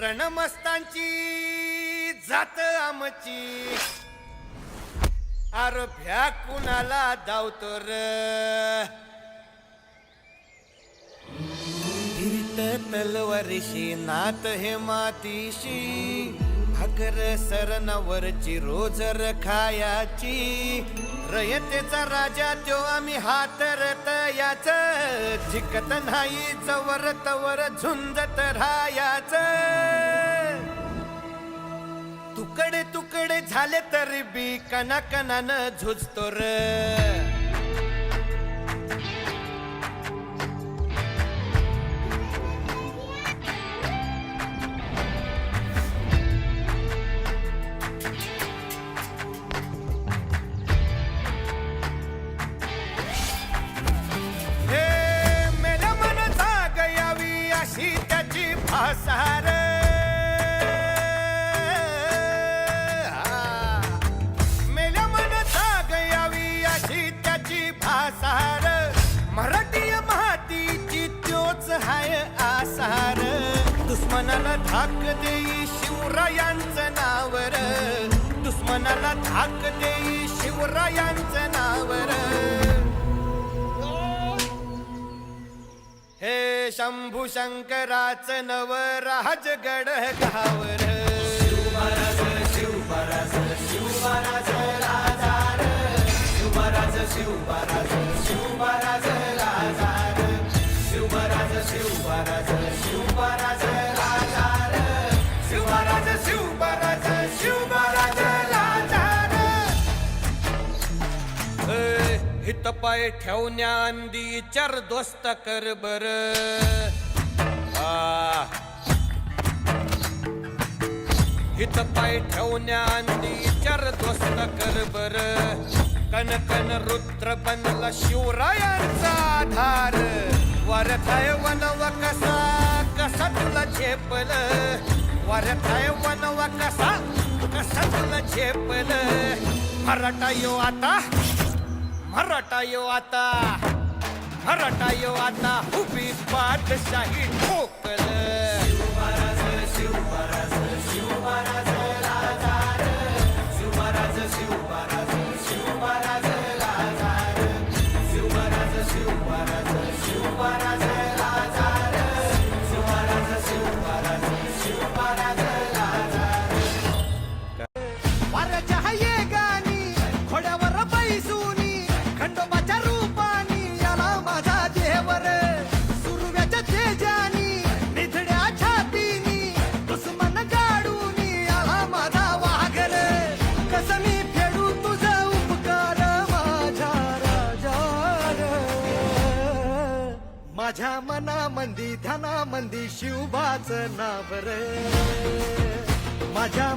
रणमस्तांची जात आमची. आरभ्या कुणाला धावतो तलवारीशी नात हे मातीशी. भाकर सरनावरची रोजर खायाची रयतेचा राजा त्यो आम्ही हातरत याच. जिकत नाही चवर तवर झुंजत राहायाच. तुकडे तुकडे झाले तरी बी कना कनानं झुजतो र. दुश्मनाला धाक देई शिवरायांचं नावर. दुश्मनाला धाक देई शिवरायांचं नावर. हे शंभू शंकराचं नव राजगड गावर हित पाय ठेवण्या अंदी चर दोस्त कर बर. हित पाय ठेवण्या अंदी चर दोस्त कर बर. कन कन रुद्र बनला शिवरायांचा आधार. वरथाय वनव कसा कसा तुला झेपल. वरताय वनव कसा कसा तुला झेपल मराठा यो आता. मराठा यो आता. मराठा यो आता. उभी पाठशाही. ठोकल माझ्या मनामंदी धनामंदी शिवबाच नाव रे. माझ्या